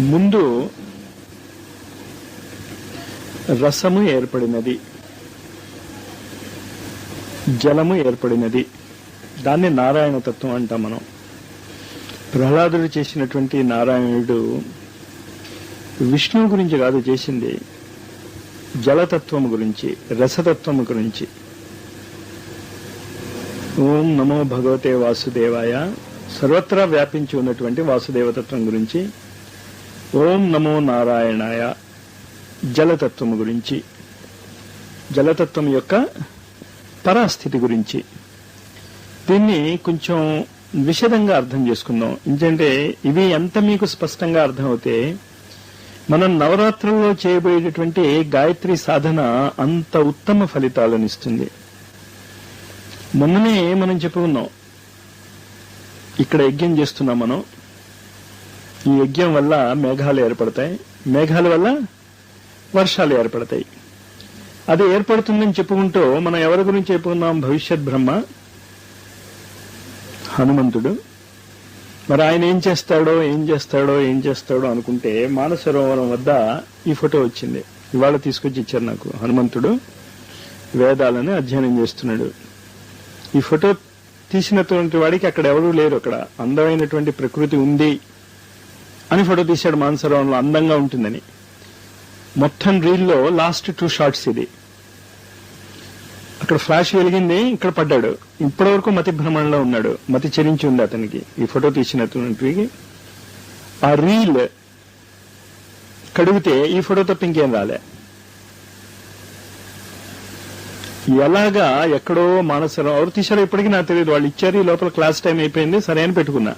ముందు రసము ఏర్పడినది జలము ఏర్పడినది. దాన్ని నారాయణ తత్వం అంటాం మనం. ప్రహ్లాదుడు చేసినటువంటి నారాయణుడు విష్ణువు గురించి కాదు చేసింది జలతత్వం గురించి రసతత్వం గురించి. ఓం నమో భగవతే వాసుదేవాయ. సర్వత్రా వ్యాపించి ఉన్నటువంటి వాసుదేవతత్వం గురించి ఓం నమో నారాయణాయ జలతత్వం గురించి జలతత్వం యొక్క పరాస్థితి గురించి. దీన్ని కొంచెం విషదంగా అర్థం చేసుకుందాం. ఎందుకంటే ఇవి ఎంత మీకు స్పష్టంగా అర్థమవుతే మనం నవరాత్రుల్లో చేయబోయేటటువంటి గాయత్రి సాధన అంత ఉత్తమ ఫలితాలను ఇస్తుంది. మొన్ననే మనం చెప్పుకున్నాం. ఇక్కడ యజ్ఞం చేస్తున్నాం మనం. ఈ యజ్ఞం వల్ల మేఘాలు ఏర్పడతాయి. మేఘాల వల్ల వర్షాలు ఏర్పడతాయి. అది ఏర్పడుతుందని చెప్పుకుంటూ మనం ఎవరి గురించి చెప్పుకున్నాం భవిష్యత్ బ్రహ్మ హనుమంతుడు. మరి ఆయన ఏం చేస్తాడో ఏం చేస్తాడో ఏం చేస్తాడో అనుకుంటే మానసరోవరం వద్ద ఈ ఫోటో వచ్చింది. ఇవాళ తీసుకొచ్చి ఇచ్చారు నాకు హనుమంతుడు. వేదాలని అధ్యయనం చేస్తున్నాడు. ఈ ఫోటో తీసినటువంటి వాడికి అక్కడ ఎవరూ లేరు అక్కడ. అందమైనటువంటి ప్రకృతి ఉంది. అని ఫోటో తీశాడు మానసరోవరంలో అందంగా ఉంటుందని. మొత్తం రీల్లో లాస్ట్ టూ షార్ట్స్ ఇది. అక్కడ ఫ్లాష్ వెలిగింది ఇక్కడ పడ్డాడు. ఇప్పటి వరకు మతి భ్రమణలో ఉన్నాడు మతి చెరించి ఉంది అతనికి. ఈ ఫోటో తీసినటువంటి ఆ రీల్ కడిగితే ఈ ఫోటో తప్ప ఇంకేం రాలే. ఎలాగా ఎక్కడో మానసరం ఎవరు తీశారో ఇప్పటికీ నాకు తెలియదు. వాళ్ళు ఇచ్చారు ఈ లోపల క్లాస్ టైం అయిపోయింది సరే అని పెట్టుకున్నా.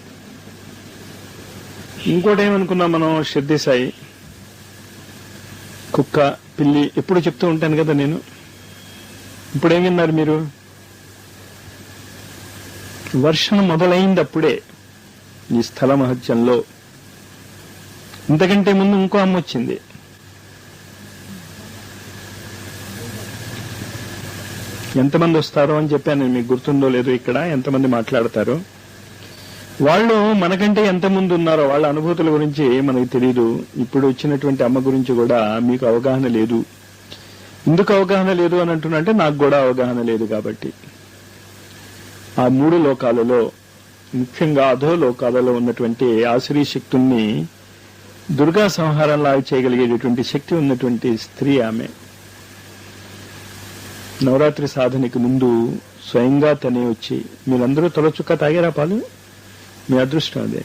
ఇంకోటి ఏమనుకున్నాం మనం శ్రద్ధి సాయి కుక్క పిల్లి ఎప్పుడు చెప్తూ ఉంటాను కదా నేను. ఇప్పుడు ఏం విన్నారు మీరు? వర్షం మొదలైంది అప్పుడే ఈ స్థల మహత్యంలో ఇంతకంటే ముందు ఇంకో అమ్మ వచ్చింది. ఎంతమంది వస్తారో అని చెప్పాను నేను మీకు గుర్తుందో లేదో ఇక్కడ ఎంతమంది మాట్లాడతారో. వాళ్ళు మనకంటే ఎంత ముందు ఉన్నారో వాళ్ళ అనుభూతుల గురించి మనకు తెలియదు ఇప్పుడు వచ్చినటువంటి అమ్మ గురించి కూడా మీకు అవగాహన లేదు. ఎందుకు అవగాహన లేదు అని అంటున్నంటే నాకు కూడా అవగాహన లేదు కాబట్టి. ఆ మూడు లోకాలలో ముఖ్యంగా అధో లోకాలలో ఉన్నటువంటి ఆశ్రీ శక్తుల్ని దుర్గా సంహారంలా చేయగలిగేటటువంటి శక్తి ఉన్నటువంటి స్త్రీ ఆమె. నవరాత్రి సాధనకి ముందు స్వయంగా తనే వచ్చి మీరందరూ తొలచుక్క తాగారా పాలు? میں ادرشٹ دے۔